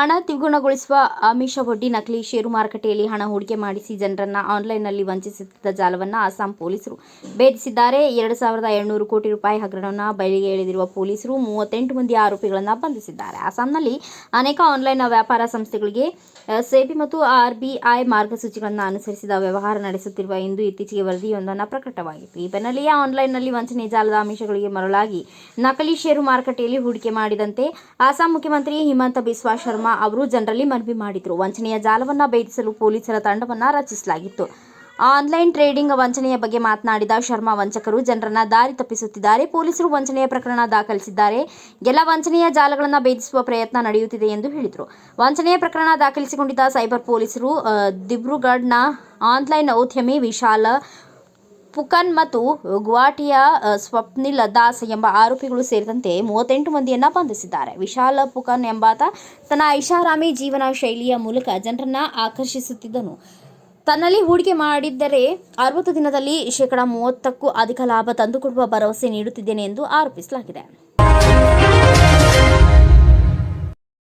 ಹಣ ದ್ವಿಗುಣಗೊಳಿಸುವ ಆಮಿಷವೊಡ್ಡಿ ನಕಲಿ ಷೇರು ಮಾರುಕಟ್ಟೆಯಲ್ಲಿ ಹಣ ಹೂಡಿಕೆ ಮಾಡಿಸಿ ಜನರನ್ನ ಆನ್ಲೈನ್ನಲ್ಲಿ ವಂಚಿಸುತ್ತಿದ್ದ ಜಾಲವನ್ನು ಅಸ್ಸಾಂ ಪೊಲೀಸರು ಭೇದಿಸಿದ್ದಾರೆ. ಎರಡು ಸಾವಿರದ ಏಳ್ನೂರು ಕೋಟಿ ರೂಪಾಯಿ ಹಗರಣವನ್ನು ಬಯಲಿಗೆ ಎಳೆದಿರುವ ಪೊಲೀಸರು ಮೂವತ್ತೆಂಟು ಮಂದಿ ಆರೋಪಿಗಳನ್ನು ಬಂಧಿಸಿದ್ದಾರೆ. ಅಸ್ಸಾಂನಲ್ಲಿ ಅನೇಕ ಆನ್ಲೈನ್ ವ್ಯಾಪಾರ ಸಂಸ್ಥೆಗಳಿಗೆ ಸೇಬಿ ಮತ್ತು ಆರ್ಬಿಐ ಮಾರ್ಗಸೂಚಿಗಳನ್ನು ಅನುಸರಿಸಿದ ವ್ಯವಹಾರ ನಡೆಸುತ್ತಿರುವ ಎಂದು ಇತ್ತೀಚೆಗೆ ವರದಿಯೊಂದನ್ನು ಪ್ರಕಟವಾಗಿತ್ತು. ಈ ಬೆನ್ನಲ್ಲಿಯೇ ಆನ್ಲೈನ್ನಲ್ಲಿ ವಂಚನೆ ಜಾಲದ ಆಮಿಷಗಳಿಗೆ ಮರಳಾಗಿ ನಕಲಿ ಷೇರು ಮಾರುಕಟ್ಟೆಯಲ್ಲಿ ಹೂಡಿಕೆ ಮಾಡಿದಂತೆ ಅಸ್ಸಾಂ ಮುಖ್ಯಮಂತ್ರಿ ಹಿಮಂತ ಬಿಸ್ವಾ ಶರ್ಮಾ ಅವರು ಜನರಲ್ಲಿ ಮನವಿ ಮಾಡಿದರು. ವಂಚನೆಯ ಜಾಲವನ್ನು ಭೇದಿಸಲು ಪೊಲೀಸರ ತಂಡವನ್ನು ರಚಿಸಲಾಗಿತ್ತು. ಆನ್ಲೈನ್ ಟ್ರೇಡಿಂಗ್ ವಂಚನೆಯ ಬಗ್ಗೆ ಮಾತನಾಡಿದ ಶರ್ಮಾ, ವಂಚಕರು ಜನರನ್ನ ದಾರಿ ತಪ್ಪಿಸುತ್ತಿದ್ದಾರೆ. ಪೊಲೀಸರು ವಂಚನೆಯ ಪ್ರಕರಣ ದಾಖಲಿಸಿದ್ದಾರೆ. ಎಲ್ಲ ವಂಚನೆಯ ಜಾಲಗಳನ್ನು ಭೇದಿಸುವ ಪ್ರಯತ್ನ ನಡೆಯುತ್ತಿದೆ ಎಂದು ಹೇಳಿದರು. ವಂಚನೆಯ ಪ್ರಕರಣ ದಾಖಲಿಸಿಕೊಂಡಿದ್ದ ಸೈಬರ್ ಪೊಲೀಸರು ದಿಬ್ರುಗಢ್ನ ಆನ್ಲೈನ್ ಉದ್ಯಮಿ ವಿಶಾಲ ಪುಕನ್ ಮತ್ತು ಗುವಾಟಿಯ ಸ್ವಪ್ನಿಲ್ ದಾಸ್ ಎಂಬ ಆರೋಪಿಗಳು ಸೇರಿದಂತೆ ಮೂವತ್ತೆಂಟು ಮಂದಿಯನ್ನು ಬಂಧಿಸಿದ್ದಾರೆ. ವಿಶಾಲ ಪುಕನ್ ಎಂಬಾತ ತನ್ನ ಐಷಾರಾಮಿ ಜೀವನ ಶೈಲಿಯ ಮೂಲಕ ಜನರನ್ನ ಆಕರ್ಷಿಸುತ್ತಿದ್ದನು. ತನ್ನಲ್ಲಿ ಹೂಡಿಕೆ ಮಾಡಿದ್ದರೆ ಅರವತ್ತು ದಿನದಲ್ಲಿ ಶೇಕಡ ಮೂವತ್ತಕ್ಕೂ ಅಧಿಕ ಲಾಭ ತಂದುಕೊಡುವ ಭರವಸೆ ನೀಡುತ್ತಿದ್ದೇನೆ ಎಂದು ಆರೋಪಿಸಲಾಗಿದೆ.